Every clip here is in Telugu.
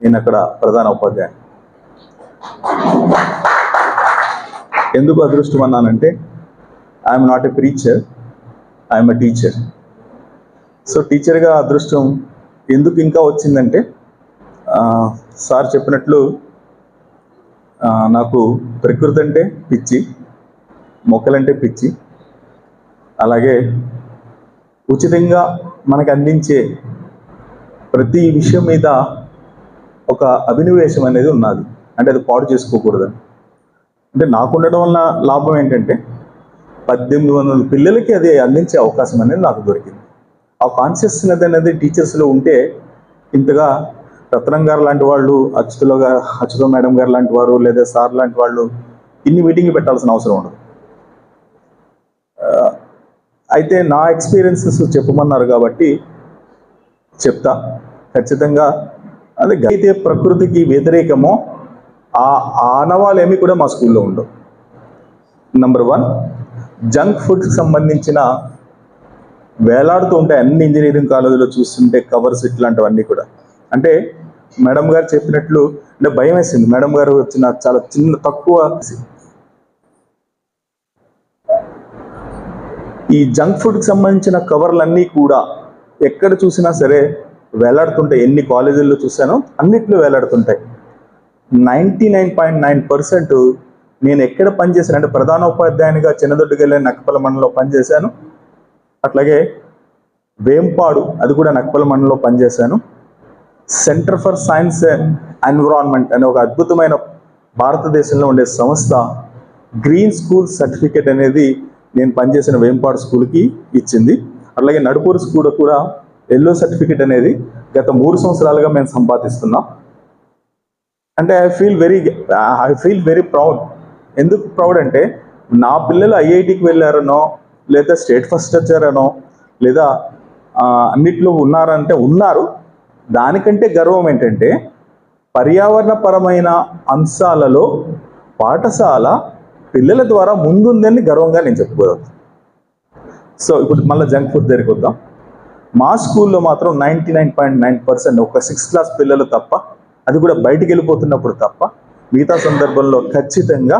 నేను అక్కడ ప్రధాన ఉపాధ్యాయుని. ఎందుకు అదృష్టం అన్నానంటే I'm not a preacher I'm a teacher so టీచర్గా అదృష్టం ఎందుకు ఇంకా వచ్చిందంటే సార్ చెప్పినట్లు నాకు ప్రకృతి అంటే పిచ్చి మొక్కలంటే పిచ్చి అలాగే ఉచితంగా మనకు అందించే ప్రతి విషయం మీద ఒక అభినవేశం అనేది ఉన్నది. అంటే అది పాడు చేసుకోకూడదని. అంటే నాకు ఉండడం వల్ల లాభం ఏంటంటే పద్దెనిమిది వందల పిల్లలకి అది అందించే అవకాశం అనేది నాకు దొరికింది. ఆ కాన్షియస్నెస్ అనేది టీచర్స్లో ఉంటే ఇంతగా రత్నం గారు లాంటి వాళ్ళు అచ్యుతుల గారు అచ్యుత మేడం గారు లాంటి వారు లేదా సార్ లాంటి వాళ్ళు ఇన్ని మీటింగ్ పెట్టాల్సిన అవసరం ఉండదు. అయితే నా ఎక్స్పీరియన్సెస్ చెప్పమన్నారు కాబట్టి చెప్తా. ఖచ్చితంగా అదే అయితే ప్రకృతికి వ్యతిరేకమో ఆ ఆనవాలేమి కూడా మా స్కూల్లో ఉండవు. నంబర్ వన్ జంక్ ఫుడ్కి సంబంధించిన వేలాడుతూ ఉంటాయి అన్ని ఇంజనీరింగ్ కాలేజీలో చూస్తుంటే కవర్స్ ఇట్లాంటివన్నీ కూడా. అంటే మేడం గారు చెప్పినట్లు అంటే భయం వేసింది. మేడం గారు వచ్చిన చాలా చిన్న తక్కువ ఈ జంక్ ఫుడ్కి సంబంధించిన కవర్లన్నీ కూడా ఎక్కడ చూసినా సరే వేలాడుతుంటాయి ఎన్ని కాలేజీల్లో చూసానో అన్నిట్లో వేలాడుతుంటాయి. Ninety nine point nine percent నేను ఎక్కడ పనిచేశాను అంటే ప్రధానోపాధ్యాయునిగా చిన్నదొడ్డుకెళ్ళే నక్కపల్లి మండలంలో పనిచేశాను. అట్లాగే వేంపాడు అది కూడా నక్కపల్లి మండలంలో పనిచేశాను. సెంటర్ ఫర్ సైన్స్ ఎన్విరాన్మెంట్ అనే ఒక అద్భుతమైన భారతదేశంలో ఉండే సంస్థ గ్రీన్ స్కూల్ సర్టిఫికేట్ అనేది నేను పనిచేసిన వేంపాడు స్కూల్కి ఇచ్చింది. అట్లాగే నడుపూరు స్కూల్ కూడా ఎల్లో సర్టిఫికేట్ అనేది గత మూడు సంవత్సరాలుగా మేము సంపాదిస్తున్నాం. అంటే I feel very I feel very proud ఎందుకు ప్రౌడ్ అంటే నా పిల్లలు ఐఐటికి వెళ్ళారనో లేదా స్టేట్ ఫస్ట్ వచ్చారనో లేదా అన్నిట్లో ఉన్నారంటే ఉన్నారు. దానికంటే గర్వం ఏంటంటే పర్యావరణపరమైన అంశాలలో పాఠశాల పిల్లల ద్వారా ముందుందని గర్వంగా నేను చెప్పుకోగలుగుతాను సో ఇప్పుడు మళ్ళీ జంక్ ఫుడ్ దగ్గరికి వద్దాం. మా స్కూల్లో మాత్రం ninety nine point nine percent ఒక సిక్స్త్ క్లాస్ పిల్లలు తప్ప అది కూడా బయటికి వెళ్ళిపోతున్నప్పుడు తప్ప మిగతా సందర్భంలో ఖచ్చితంగా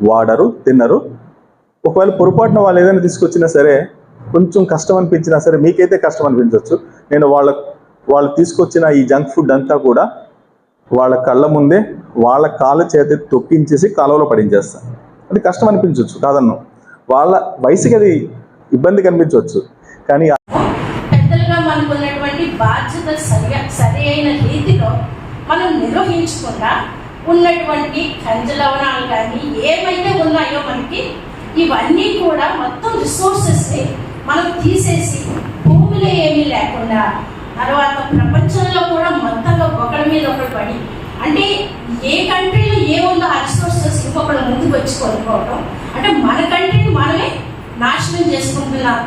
వాడరు తినరు. ఒకవేళ పొరపాటున వాళ్ళు ఏదైనా తీసుకొచ్చినా సరే కొంచెం కష్టం అనిపించినా సరే మీకైతే కష్టం అనిపించవచ్చు నేను వాళ్ళ వాళ్ళు తీసుకొచ్చిన ఈ జంక్ ఫుడ్ అంతా కూడా వాళ్ళ కళ్ళ ముందే వాళ్ళ కాళ్ళ చేతి తొక్కించేసి కాలువలో పడించేస్తాను అది కష్టం అనిపించవచ్చు కాదన్ను. వాళ్ళ వయసుకి అది ఇబ్బంది కనిపించవచ్చు కానీ అనుకున్నటువంటి మనకు ఉన్నటువంటి బాధ్యత సరి సరి అయిన రీతిలో మనం నిర్వహించకుండా ఉన్నటువంటి ఖనిజ లవణాలు కానీ ఏమైతే ఉన్నాయో మనకి ఇవన్నీ కూడా మొత్తం రిసోర్సెస్ని మనం తీసేసి భూమిలో ఏమీ లేకుండా తర్వాత ప్రపంచంలో కూడా మొత్తంగా ఒకరి మీద ఒకటి పడి అంటే ఏ కంట్రీలో ఏముందో ఆ రిసోర్సెస్ ఇంకొకరు ముందుకు వచ్చి కొనుక్కోవడం అంటే మన కంట్రీని మనమే నాశనం చేసుకుంటున్నాం.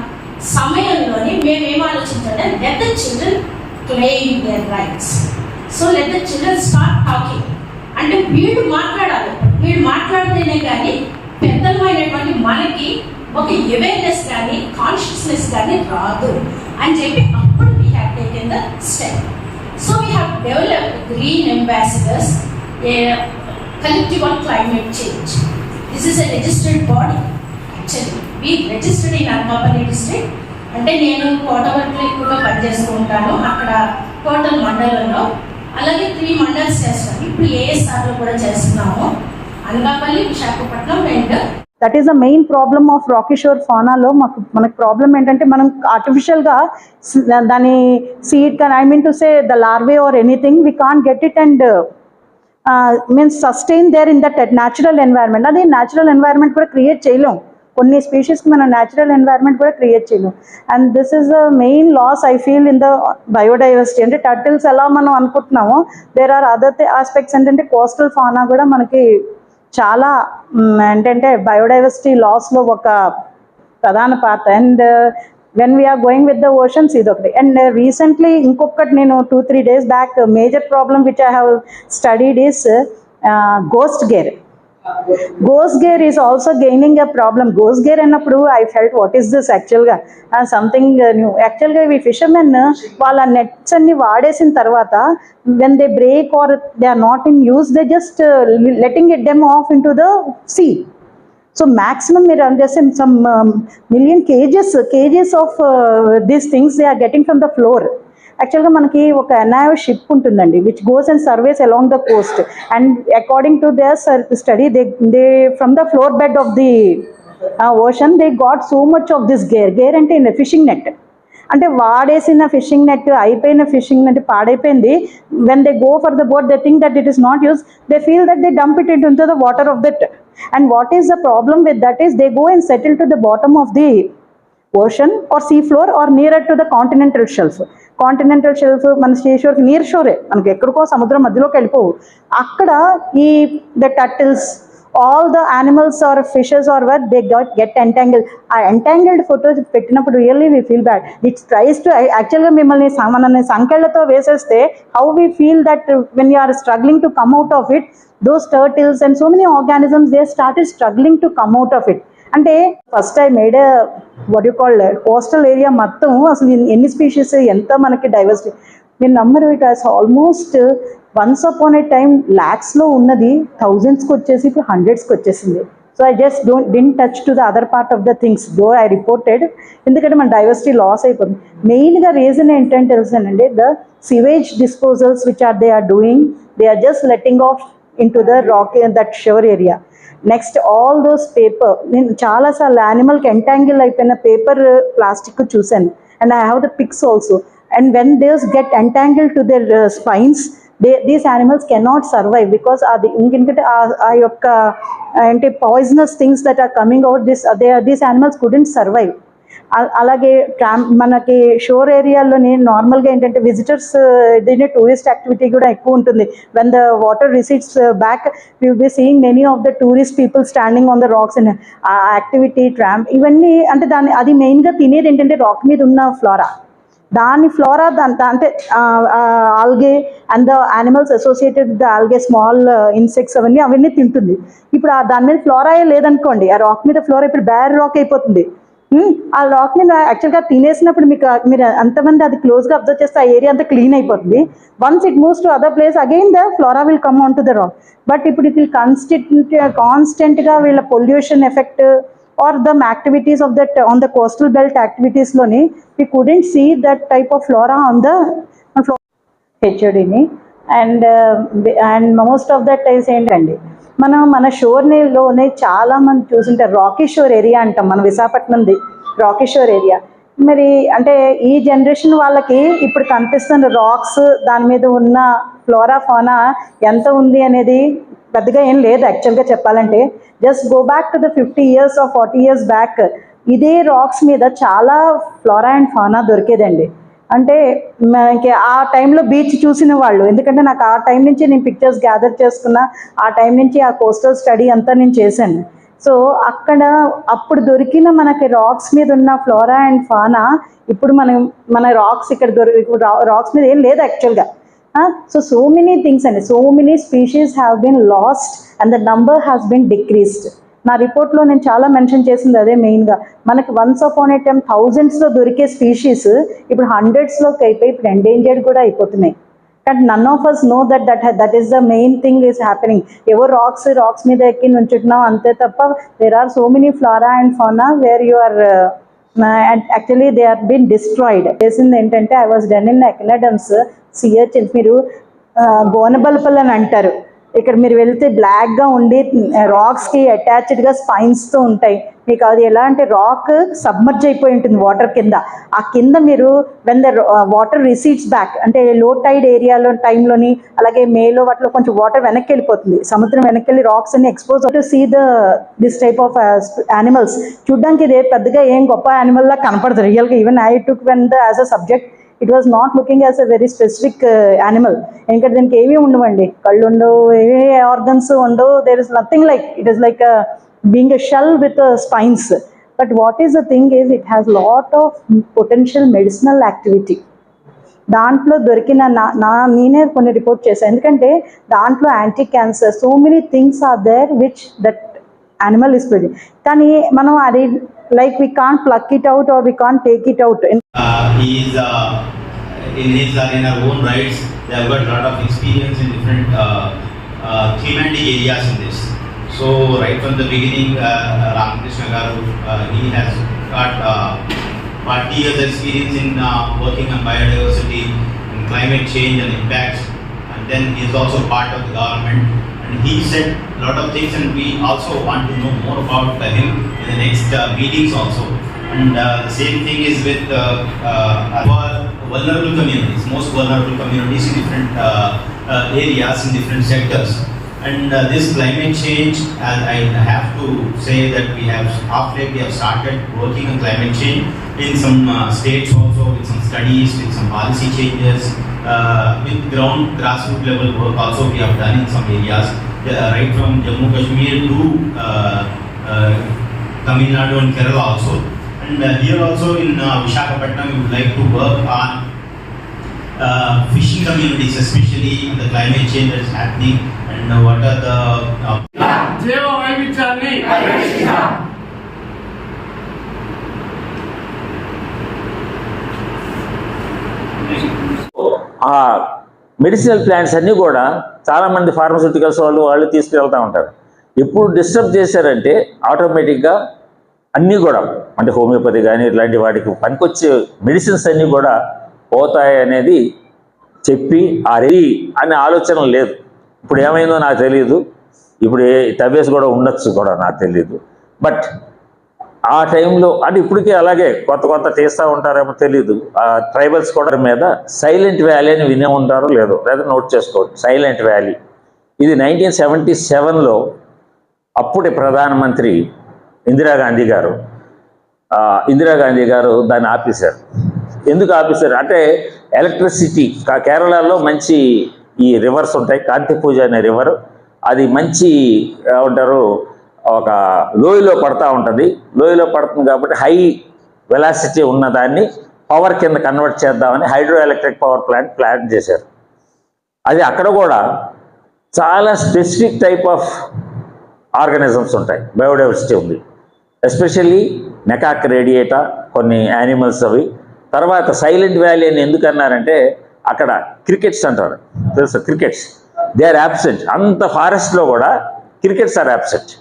సమయంలోనే మేము ఏం ఆలోచించాలంటే let the children claim their rights so let the children start talking అంటే వీడు మాట్లాడాలి. వీడు మాట్లాడితేనే కానీ పెద్దలమైనటువంటి మనకి ఒక అవేర్నెస్ కానీ కాన్షియస్నెస్ కానీ రాదు. అని చెప్పి అప్పుడు we have taken the step so we have develop green ambassadors collective on climate change this is a registered body actually we registered in Anakapalli district అంటే నేను కోటవర్లో ఎక్కువగా పనిచేస్తూ ఉంటాను. అక్కడ టోటల్ మండలంలో. అలాగే త్రీ మండల్స్ చేస్తాం ఇప్పుడు ఏఎస్ఆర్లో కూడా చేస్తున్నాము. Anakapalli Visakhapatnam and that is the main problem of rocky shore ఫానాలో మాకు మనకు ప్రాబ్లం ఏంటంటే మనం ఆర్టిఫిషియల్గా దాని సీడ్ కానీ I mean to say the larvae or anything we can get it and means sustain there in that natural environment అది న్యాచురల్ ఎన్వైర్మెంట్ కూడా క్రియేట్ చేయలేము కొన్ని స్పీషీస్కి మనం న్యాచురల్ ఎన్వైర్న్మెంట్ కూడా క్రియేట్ చేయలేము and this is the main loss I feel in the biodiversity అంటే టర్టిల్స్ ఎలా మనం అనుకుంటున్నామో దేర్ ఆర్ అదర్ ఆస్పెక్ట్స్ ఏంటంటే కోస్టల్ ఫానా కూడా మనకి చాలా ఏంటంటే బయోడైవర్సిటీ లాస్లో ఒక ప్రధాన పాత్ర. And when we are going with the oceans ఇది ఒకటి అండ్ రీసెంట్లీ ఇంకొకటి నేను two three days back major problem which I have studied is ghost gear goes gear is also gaining a problem goes gear అన్నప్పుడు I felt what is this యాక్చువల్గా సంథింగ్ న్యూ యాక్చువల్గా ఇవి ఫిషర్మెన్ వాళ్ళ నెట్స్ అన్ని వాడేసిన తర్వాత when they break or they are not in use they just letting it them off into the sea so maximum మీరు understand some million cages cages of these things they are getting from the floor యాక్చువల్గా మనకి ఒక ఎన్ఐఓ షిప్ ఉంటుందండి which goes and surveys along the coast and according to their study they they from the floor bed of the ocean they got so much of this gear gear అంటే ఇన్ ఫిషింగ్ నెట్ అంటే వాడేసిన ఫిషింగ్ నెట్ అయిపోయిన ఫిషింగ్ నెట్ పాడైపోయింది. When they go for the boat they think that it is not use they feel that they dump it into the water of that and what is the problem with that is they go and settle to the bottom of the ocean or sea floor or near to the continental shelf continental shelf మన సీషోర్కి నియర్ షోరే మనకి ఎక్కడికో సముద్రం మధ్యలోకి వెళ్ళిపోవు. అక్కడ ఈ the turtles all the animals or fishes or were they got get entangle ah entangled photos పెట్టినప్పుడు really we feel bad it's tries to యాక్చువల్గా మిమ్మల్ని మనల్ని సంఖ్యలతో వేసేస్తే how we feel that when you are struggling to come out of it those turtles and so many organisms they started struggling to come out of it అంటే first I made what you call coastal area మొత్తం అసలు ఎన్ని- స్పీషీస్ ఎంత మనకి డైవర్సిటీ మీరు నమ్మరు it has almost once upon a time ల్యాక్స్లో ఉన్నది థౌజండ్స్కి వచ్చేసి ఇప్పుడు హండ్రెడ్స్కి వచ్చేసింది. So I just don't didn't touch to the other part of the things though I reported ఎందుకంటే మన డైవర్సిటీ లాస్ అయిపోతుంది. మెయిన్గా రీజన్ ఏంటంటే తెలుసానండి the sewage disposals which or they are doing they are just letting off into the rock that shore area next all those paper నేను చాలాసార్లు యానిమల్కి ఎంటాంగిల్ అయిపోయిన పేపర్ ప్లాస్టిక్ చూశాను and I have the pics also and when these get entangle to their spines they these animals cannot survive because అది ఇంకెందుకంటే ఆ- ఆ యొక్క అంటే poisonous things that are coming out this they these animals couldn't survive అ- అలాగే ట్రామ్ మనకి షోర్ ఏరియాలోని నార్మల్గా ఏంటంటే విజిటర్స్ uh, దీని టూరిస్ట్ యాక్టివిటీ కూడా ఎక్కువ ఉంటుంది. When the water recedes back you be seeing many of the tourist people standing on the rocks and ah activity tram ఇవన్నీ అంటే దాన్ని అది మెయిన్గా తినేది ఏంటంటే రాక్ మీద ఉన్న ఫ్లోరా దాని ఫ్లోరా దాంతో అంటే algae and the animals associated the algae small insects అవన్నీ అవన్నీ తింటుంది. ఇప్పుడు దాని మీద ఫ్లోరాయే లేదనుకోండి ఆ రాక్ మీద ఫ్లోరా ఇప్పుడు బ్యార్ రాక్ అయిపోతుంది. ఆ రాక్ మీద యాక్చువల్గా తినేసినప్పుడు మీకు మీరు అంతమంది అది క్లోజ్గా అబ్జర్వ్ చేస్తే ఆ ఏరియా అంతా క్లీన్ అయిపోతుంది. Once it moves to other place again the flora will come on to the rock but ఇప్పుడు ఇట్ విల్ కాన్స్టెంట్ కాన్స్టెంట్గా వీళ్ళ pollution effect or them activities of that on the coastal belt యాక్టివిటీస్లోని we couldn't see that type of flora on the హెచ్ఓడిని and and most of that times ఏంటండి మనం మన షోర్లోనే చాలా మంది చూసుంటారు రాకీ షోర్ ఏరియా అంటాం మన విశాఖపట్నంది రాకీ షోర్ ఏరియా మరి అంటే ఈ జనరేషన్ వాళ్ళకి ఇప్పుడు కనిపిస్తున్న రాక్స్ దాని మీద ఉన్న ఫ్లోరా ఫోనా ఎంత ఉంది అనేది పెద్దగా ఏం లేదు యాక్చువల్గా చెప్పాలంటే. Just go back to the fifty years or forty years back ఇదే రాక్స్ మీద చాలా ఫ్లోరా అండ్ ఫానా దొరికేదండి. అంటే మనకి ఆ టైంలో బీచ్ చూసిన వాళ్ళు. ఎందుకంటే నాకు ఆ టైం నుంచి నేను పిక్చర్స్ గ్యాదర్ చేసుకున్న. ఆ టైం నుంచి ఆ కోస్టల్ స్టడీ అంతా నేను చేశాను. సో అక్కడ అప్పుడు దొరికిన మనకి రాక్స్ మీద ఉన్న ఫ్లోరా అండ్ ఫానా ఇప్పుడు మనం మన రాక్స్ ఇక్కడ దొరికి రాక్స్ మీద ఏం లేదు యాక్చువల్గా సో సో మెనీ థింగ్స్ అండి. So many species have been lost and the number has been decreased నా రిపోర్ట్లో నేను చాలా మెన్షన్ చేసింది అదే మెయిన్గా. మనకి వన్స్ అపాన్ ఏ టైం థౌజండ్స్లో దొరికే స్పీషీస్ ఇప్పుడు హండ్రెడ్స్లోకి అయిపోయి ఇప్పుడు ఎండేంజర్డ్ కూడా అయిపోతున్నాయి. కానీ none of us know that that that is the main thing is happening ఎవరు రాక్స్ రాక్స్ మీద ఎక్కి నుంచుంటున్నాం అంతే తప్ప there are so many flora and fauna where you are actually they are been destroyed చేసింది ఏంటంటే ఐ వాజ్ డన్ ఇన్ ఎకనడమ్స్ సిహెచ్ మీరు uh, గోనబల్పల్ అని అంటారు. ఇక్కడ మీరు వెళ్తే బ్లాక్గా ఉండి రాక్స్కి అటాచ్డ్గా స్పైన్స్తో ఉంటాయి. మీకు అది ఎలా అంటే రాక్ సబ్మర్జ్ అయిపోయి ఉంటుంది వాటర్ కింద. ఆ కింద మీరు when the water recedes back అంటే లో టైడ్ ఏరియాలో టైంలోని అలాగే మేలో వాటిలో కొంచెం వాటర్ వెనక్కి వెళ్ళిపోతుంది సముద్రం వెనక్కి వెళ్ళి రాక్స్ అన్ని expose to see the this type of animals చూడ్డానికి ఇది పెద్దగా ఏం గొప్ప యానిమల్లా కనపడదు. రియల్గా even I took when the as a subject it was not looking as a very specific animal ఎందుకంటే దీనికి ఏమీ ఉండవండి. కళ్ళు ఉండవు ఏ ఆర్గన్స్ ఉండవు. There is nothing like it is like being a shell with spines but what is the thing is it has lot of potential medicinal activity దాంట్లో దొరికిన నా నా నేనే కొన్ని రిపోర్ట్ చేశాను. ఎందుకంటే దాంట్లో anti cancer so many things are there which that animal is produce కానీ మనం అది like we can't pluck it out or we can't take it out. Uh, he is uh, in his uh, in our own rights. They have got a lot of experience in different uh, uh, thematic areas in this. So right from the beginning, uh, Garu, uh, he has got uh, 40 years experience in uh, working on biodiversity, and climate change and impacts, and then he is also part of the government and he said a lot of things, and we also want to know more about him in the next uh, meetings also. And uh, the same thing is with uh, our vulnerable communities, most vulnerable communities in different areas, in different sectors. And uh, this climate change, I have to say that we have, late we have started working on climate change in some uh, states also with some studies, with some policy changes, uh, with ground grassroots level work also we have done in some areas, uh, right from Jammu Kashmir to uh, uh, Tamil Nadu and Kerala also. And here also in uh, Visakhapatnam, we would like to work on fishing communities, especially the climate change that is happening and what are the uh, ఆ మెడిసినల్ ప్లాంట్స్ అన్నీ కూడా చాలామంది ఫార్మస్యూటికల్స్ వాళ్ళు వాళ్ళు తీసుకువెళ్తూ ఉంటారు. ఎప్పుడు డిస్టర్బ్ చేశారంటే ఆటోమేటిక్గా అన్నీ కూడా అంటే హోమియోపతి కానీ ఇలాంటి వాటికి పనికొచ్చే మెడిసిన్స్ అన్నీ కూడా పోతాయి అనేది చెప్పి ఆ అనే ఆలోచన లేదు. ఇప్పుడు ఏమైందో నాకు తెలియదు ఇప్పుడు ఏ టబేస్ కూడా ఉండొచ్చు కూడా నాకు తెలియదు బట్ ఆ టైంలో అంటే ఇప్పటికీ అలాగే కొత్త కొత్త తీస్తూ ఉంటారేమో తెలియదు ఆ ట్రైబల్స్ కూడా మీద సైలెంట్ వ్యాలీ అని వినే ఉంటారో లేదో లేదా నోట్ చేసుకోవచ్చు. Silent valley. ఇది నైన్టీన్ సెవెంటీ సెవెన్లో అప్పుడే ప్రధానమంత్రి ఇందిరాగాంధీ గారు ఇందిరాగాంధీ గారు దాన్ని ఆపేశారు. ఎందుకు ఆపేశారు? అంటే ఎలక్ట్రిసిటీ కేరళలో మంచి ఈ రివర్స్ ఉంటాయి కాంతిపూజ అనే రివర్. అది మంచి ఉంటారు ఒక లోయలో పడతా ఉంటుంది. లోయలో పడుతుంది కాబట్టి హై వెలాసిటీ ఉన్నదాన్ని పవర్ కింద కన్వర్ట్ చేద్దామని hydro electric power plant plan చేశారు. అది అక్కడ కూడా చాలా స్పెసిఫిక్ టైప్ ఆఫ్ ఆర్గానిజమ్స్ ఉంటాయి. బయోడైవర్సిటీ ఉంది. ఎస్పెషల్లీ నెకాక్ రేడియేటా కొన్ని యానిమల్స్ అవి. తర్వాత సైలెంట్ వ్యాలీ అని ఎందుకు అన్నారంటే అక్కడ క్రికెట్స్ అంటారు. తెలుసు క్రికెట్స్? దే ఆర్ యాబ్సెంట్ అంత ఫారెస్ట్లో కూడా క్రికెట్స్ ఆర్ యాబ్సెంట్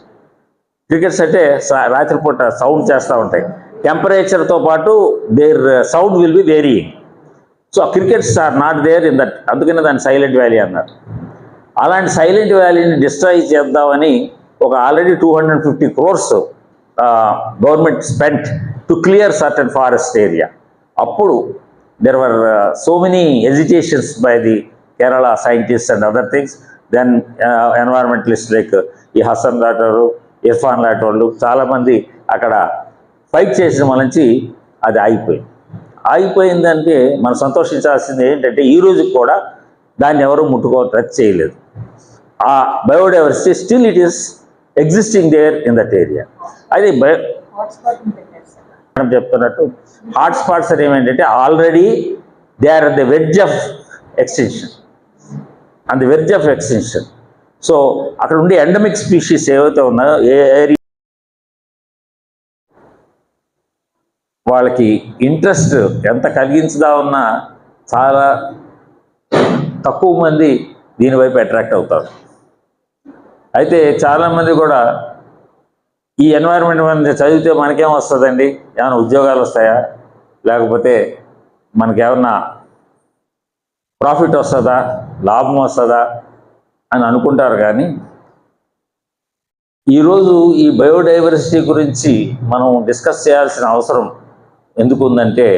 క్రికెట్స్ అంటే రాత్రిపూట సౌండ్ చేస్తూ ఉంటాయి. టెంపరేచర్తో పాటు there sound will be varying so crickets are not there in that అందుకనే దాన్ని సైలెంట్ వ్యాలీ అన్నారు. అలాంటి సైలెంట్ వ్యాలీని డిస్ట్రాయ్ చేద్దామని ఒక already two hundred fifty crores government spent to clear certain forest area అప్పుడు there were so many hesitations by the Kerala scientist and other things then environmentalist like ఈ హసన్ డాక్టరు ఇర్ఫాన్ లాంటి వాళ్ళు చాలామంది అక్కడ ఫైట్ చేసిన మలంచి అది ఆగిపోయింది. ఆగిపోయిందంటే మనం సంతోషించాల్సింది ఏంటంటే ఈ రోజుకి కూడా దాన్ని ఎవరు ముట్టుకో టచ్ చేయలేదు. ఆ biodiversity still it is existing there in that area అది బయో మనం చెప్తున్నట్టు హాట్స్పాట్స్ అనేవి ఏంటంటే already they are the wedge of extension and the wedge of extension so అక్కడ ఉండే ఎండమిక్ స్పీషీస్ ఏవైతే ఉన్నాయో ఏ ఏరియా వాళ్ళకి ఇంట్రెస్ట్ ఎంత కలిగించదా ఉన్నా చాలా తక్కువ మంది దీనివైపు అట్రాక్ట్ అవుతారు. అయితే చాలామంది కూడా ఈ ఎన్వైరన్మెంట్ మీద చదివితే మనకేం వస్తుందండి? ఏమైనా ఉద్యోగాలు వస్తాయా? లేకపోతే మనకేమన్నా ప్రాఫిట్ వస్తుందా? లాభం వస్తుందా? అని అనుకుంటారు కానీ ఈరోజు ఈ బయోడైవర్సిటీ గురించి మనం డిస్కస్ చేయాల్సిన అవసరం ఎందుకు ఉందంటే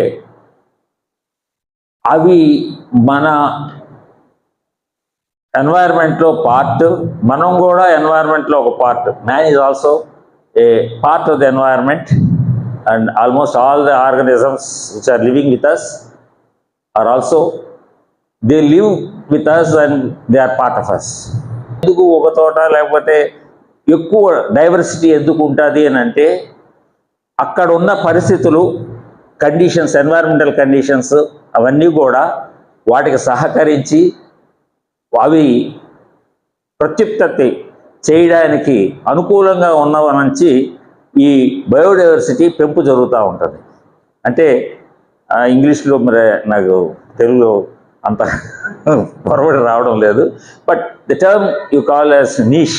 అవి మన ఎన్వైర్న్మెంట్లో పార్ట్ మనం కూడా ఎన్వైర్న్మెంట్లో ఒక part. Man is also a part of the environment and almost all the organisms which are living with us are also they live with us and they are part of us ఎందుకు ఒక తోట లేకపోతే ఎక్కువ డైవర్సిటీ ఎందుకు ఉంటుంది అని అంటే అక్కడ ఉన్న పరిస్థితులు కండిషన్స్ ఎన్వైరన్మెంటల్ కండిషన్స్ అవన్నీ కూడా వాటికి సహకరించి అవి ప్రత్యుత్పత్తి చేయడానికి అనుకూలంగా ఉన్నవ నుంచి ఈ బయోడైవర్సిటీ పెంపు జరుగుతూ ఉంటుంది. అంటే ఇంగ్లీష్లో మరి నాకు తెలుగులో అంత పొరబడి రావడం లేదు but the term you call as niche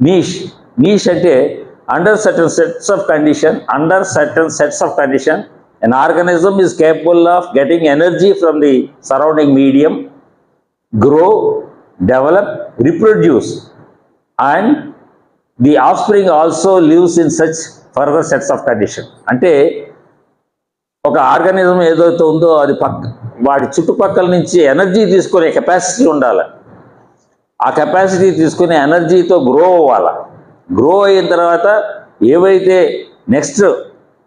niche niche అంటే under certain sets of condition under certain sets of condition an organism is capable of getting energy from the surrounding medium grow develop reproduce and the offspring also lives in such further sets of condition అంటే ఒక ఆర్గానిజం ఏదైతే ఉందో అది పక్క వాటి చుట్టుపక్కల నుంచి ఎనర్జీ తీసుకునే కెపాసిటీ ఉండాలి. ఆ కెపాసిటీ తీసుకునే ఎనర్జీతో గ్రో అవ్వాలి. గ్రో అయిన తర్వాత ఏవైతే నెక్స్ట్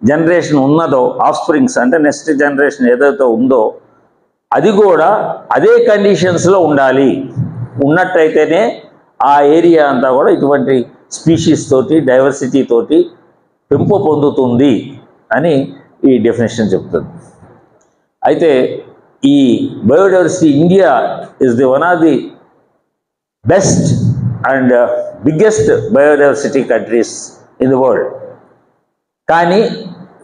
జనరేషన్ ఉన్నదో ఆఫ్ స్ప్రింగ్స్ అంటే నెక్స్ట్ జనరేషన్ ఏదైతే ఉందో అది కూడా అదే కండిషన్స్లో ఉండాలి. ఉన్నట్టయితేనే ఆ ఏరియా అంతా కూడా ఇటువంటి స్పీషీస్ తోటి డైవర్సిటీ తోటి పెంపు పొందుతుంది అని ఈ డెఫినేషన్ చెప్తుంది. అయితే ఈ biodiversity India is the one of the best and biggest biodiversity countries in the world కానీ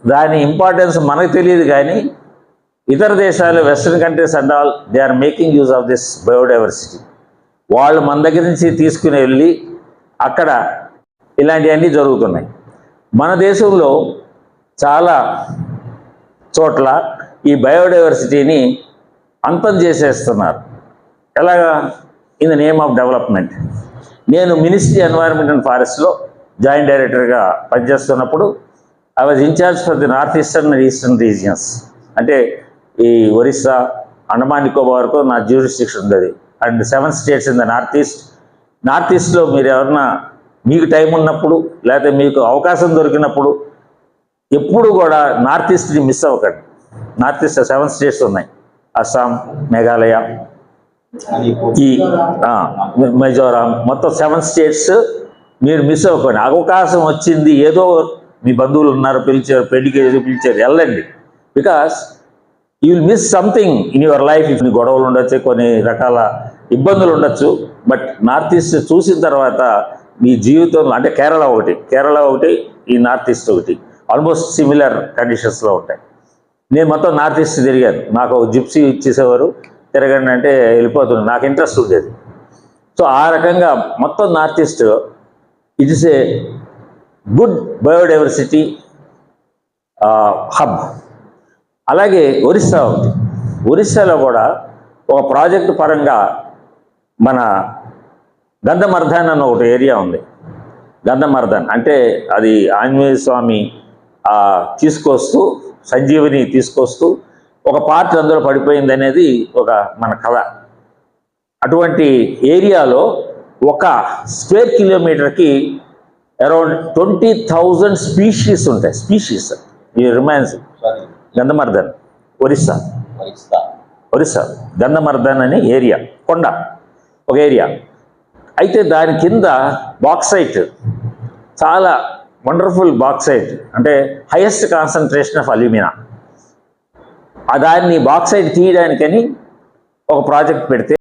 దాని ఇంపార్టెన్స్ మనకు తెలియదు కానీ ఇతర దేశాలు western countries and all they are making use of this biodiversity వాళ్ళు మన దగ్గర నుంచి తీసుకుని వెళ్ళి అక్కడ ఇలాంటివన్నీ జరుగుతున్నాయి. మన దేశంలో చాలా చోట్ల ఈ బయోడైవర్సిటీని అంతం చేసేస్తున్నారు. ఎలాగా? In the name of development నేను మినిస్ట్రీ ఎన్వైరన్మెంట్ అండ్ ఫారెస్ట్లో జాయింట్ డైరెక్టర్గా పనిచేస్తున్నప్పుడు I was incharge for the north eastern and eastern regions అంటే ఈ ఒరిస్సా అండమాన్ నికోబార్కు నా జ్యూరిస్టిక్షన్ ఉంది and seven states in the north east north ఈస్ట్లో మీరు ఎవరన్నా మీకు టైం ఉన్నప్పుడు లేకపోతే మీకు అవకాశం దొరికినప్పుడు ఎప్పుడు కూడా నార్త్ ఈస్ట్ని మిస్ అవ్వకండి. నార్త్ ఈస్ట్ సెవెన్ స్టేట్స్ ఉన్నాయి. అస్సాం మేఘాలయ ఈ మిజోరాం మొత్తం సెవెన్ స్టేట్స్ మీరు మిస్ అవ్వకండి. అవకాశం వచ్చింది ఏదో మీ బంధువులు ఉన్నారు పిలిచారు పెళ్ళికి పిలిచారు వెళ్ళండి. Because you will miss something in your life కొన్ని గొడవలు ఉండొచ్చు కొన్ని రకాల ఇబ్బందులు ఉండొచ్చు. బట్ నార్త్ ఈస్ట్ చూసిన తర్వాత మీ జీవితంలో అంటే కేరళ ఒకటి కేరళ ఒకటి ఈ నార్త్ ఈస్ట్ ఒకటి. ఆల్మోస్ట్ సిమిలర్ కండిషన్స్లో ఉంటాయి. నేను మొత్తం నార్త్ ఈస్ట్ తిరిగాను. నాకు ఒక జిప్సీ ఇచ్చేసేవారు. తిరగండి అంటే వెళ్ళిపోతున్నాను నాకు ఇంట్రెస్ట్ ఉండేది. సో ఆ రకంగా మొత్తం north east it is a good biodiversity hub. అలాగే ఒరిస్సా ఉంది. ఒరిస్సాలో కూడా ఒక ప్రాజెక్టు పరంగా మన గంధమర్ధన్ అన్న ఒకటి ఏరియా ఉంది. గంధమర్ధన్ అంటే అది ఆంజనేయ స్వామి తీసుకొస్తూ సంజీవిని తీసుకొస్తూ ఒక పార్ట్ అందులో పడిపోయింది అనేది ఒక మన కథ. అటువంటి ఏరియాలో ఒక స్క్వేర్ కిలోమీటర్కి అరౌండ్ ట్వంటీ థౌజండ్ స్పీషీస్ ఉంటాయి. స్పీషీస్. ఈ రిమైన్స్. గంధమర్ధన్ ఒరిస్సా. ఒరిస్సా. గంధమర్ధన్ అని ఏరియా. కొండ. ఒక ఏరియా. అయితే దాని కింద బాక్సైట్. చాలా వండర్ఫుల్ బాక్సైట్ అంటే హైయెస్ట్ కాన్సన్ట్రేషన్ ఆఫ్ అల్యూమినా ఆ దాన్ని బాక్సైట్ తీయడానికని ఒక ప్రాజెక్ట్ పెడితే